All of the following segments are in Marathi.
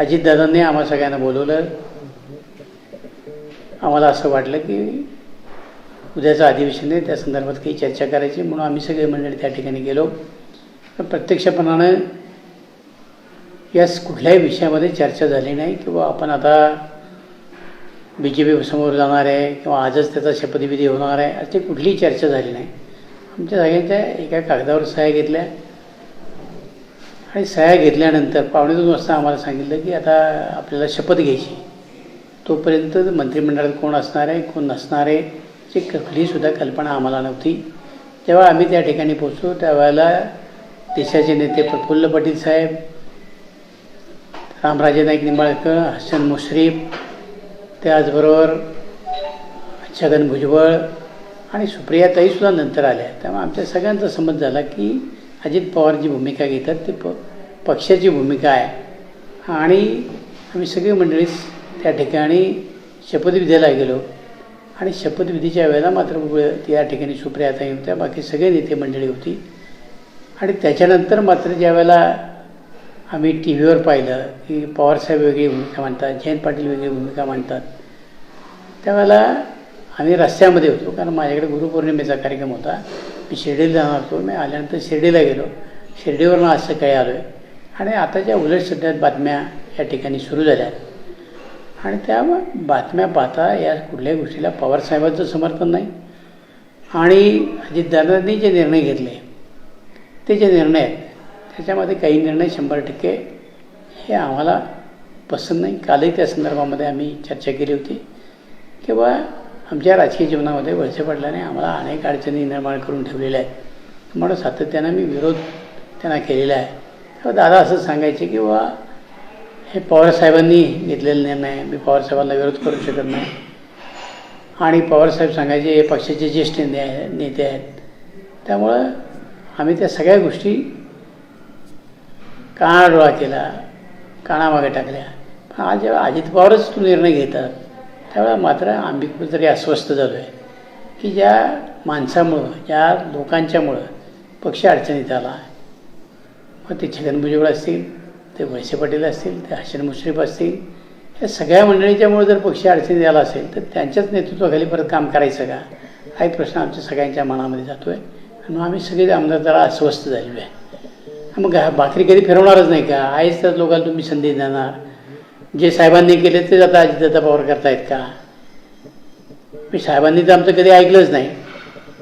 अजितदादांनी आम्हा सगळ्यांना बोलवलं. आम्हाला असं वाटलं की उद्याचं अधिवेशन आहे त्या संदर्भात काही चर्चा करायची. म्हणून आम्ही सगळे मंडळी त्या ठिकाणी गेलो. पण प्रत्यक्षपणानं या कुठल्याही विषयामध्ये चर्चा झाली नाही किंवा आपण आता बी जे पी समोर जाणार आहे किंवा आजच त्याचा शपथविधी होणार आहे अशी कुठलीही चर्चा झाली नाही. आमच्या सगळ्यांच्या एका कागदावर सह्या घेतल्या. आणि सह्या घेतल्यानंतर पावणे दोन वाजता आम्हाला सांगितलं की आता आपल्याला शपथ घ्यायची. तोपर्यंत मंत्रिमंडळात कोण असणार आहे कोण नसणार आहे ची कुठलीसुद्धा कल्पना आम्हाला नव्हती. जेव्हा आम्ही त्या ठिकाणी पोचलो त्यावेळेला देशाचे नेते प्रफुल्ल पटेल साहेब रामराजे नाईक निंबाळकर हसन मुश्रीफ त्याचबरोबर छगन भुजबळ आणि सुप्रियाताईसुद्धा नंतर आल्या. त्यामुळे आमच्या सगळ्यांचा समज झाला की अजित पवार जी भूमिका घेतात ती प पक्षाची भूमिका आहे. आणि आम्ही सगळी मंडळीस त्या ठिकाणी शपथविधीला गेलो. आणि शपथविधीच्या वेळेला मात्र त्या ठिकाणी सुप्रियाताई होत्या बाकी सगळे नेते मंडळी होती. आणि त्याच्यानंतर मात्र ज्या वेळेला आम्ही टी व्हीवर पाहिलं की पवारसाहेब वेगळी भूमिका मांडतात जयंत पाटील वेगळी भूमिका मांडतात. त्यावेळेला आम्ही रस्त्यामध्ये होतो कारण माझ्याकडे गुरुपौर्णिमेचा कार्यक्रम होता. मी शिर्डीला जाणार होतो. मी आल्यानंतर शिर्डीला गेलो. शिर्डीवरनं आज सकाळी आलो आहे आणि आताच्या उलट सध्यात बातम्या या ठिकाणी सुरू झाल्या आहेत. आणि त्या बातम्या पाहता या कुठल्याही गोष्टीला पवारसाहेबांचं समर्थन नाही. आणि अजितदादांनी जे निर्णय घेतले ते जे निर्णय आहेत त्याच्यामध्ये काही निर्णय शंभर टक्के हे आम्हाला पसंत नाही. कालही त्या संदर्भामध्ये आम्ही चर्चा केली होती. किंवा आमच्या राजकीय जीवनामध्ये वळसे पडल्याने आम्हाला अनेक अडचणी निर्माण करून ठेवलेल्या आहेत. म्हणून सातत्यानं मी विरोध त्यांना केलेला आहे. तेव्हा दादा असं सांगायचे की बाबा हे पवारसाहेबांनी घेतलेला निर्णय मी पवारसाहेबांना विरोध करू शकत नाही. आणि पवारसाहेब सांगायचे हे पक्षाचे ज्येष्ठ नेते नेते आहेत. त्यामुळं आम्ही त्या सगळ्या गोष्टी कानाडोळा केला कानामागे टाकल्या. पण आज जेव्हा अजित पवारच तो निर्णय घेतात त्यावेळेला मात्र आम्ही कुठेतरी अस्वस्थ झालो आहे की ज्या माणसामुळं ज्या लोकांच्यामुळं पक्ष अडचणीत आला मग ते छगन भुजबळ असतील ते वळसे पाटील असतील ते हसन मुश्रीफ असतील या सगळ्या मंडळीच्यामुळे जर पक्ष अडचणीत आला असेल तर त्यांच्याच नेतृत्वाखाली परत काम करायचं का? हा एक प्रश्न आमच्या सगळ्यांच्या मनामध्ये जातो आहे आणि मग आम्ही सगळे आमदार जरा अस्वस्थ झालेलो आहे. मग भाकरी कधी फिरवणारच नाही का? आहेच तर लोकांना तुम्ही संधी देणार. जे साहेबांनी केले ते आता अजितदादा पवार करतायत का? मी साहेबांनी तर आमचं कधी ऐकलंच नाही.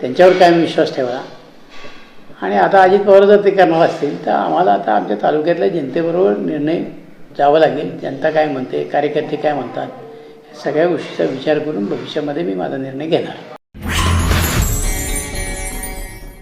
त्यांच्यावर काय विश्वास ठेवला आणि आता अजित पवार जर ते करणार असतील तर आम्हाला आता आमच्या तालुक्यातल्या जनतेबरोबर निर्णय जावं लागेल. जनता काय म्हणते कार्यकर्ते काय म्हणतात या सगळ्या गोष्टीचा विचार करून भविष्यामध्ये मी माझा निर्णय घेणार.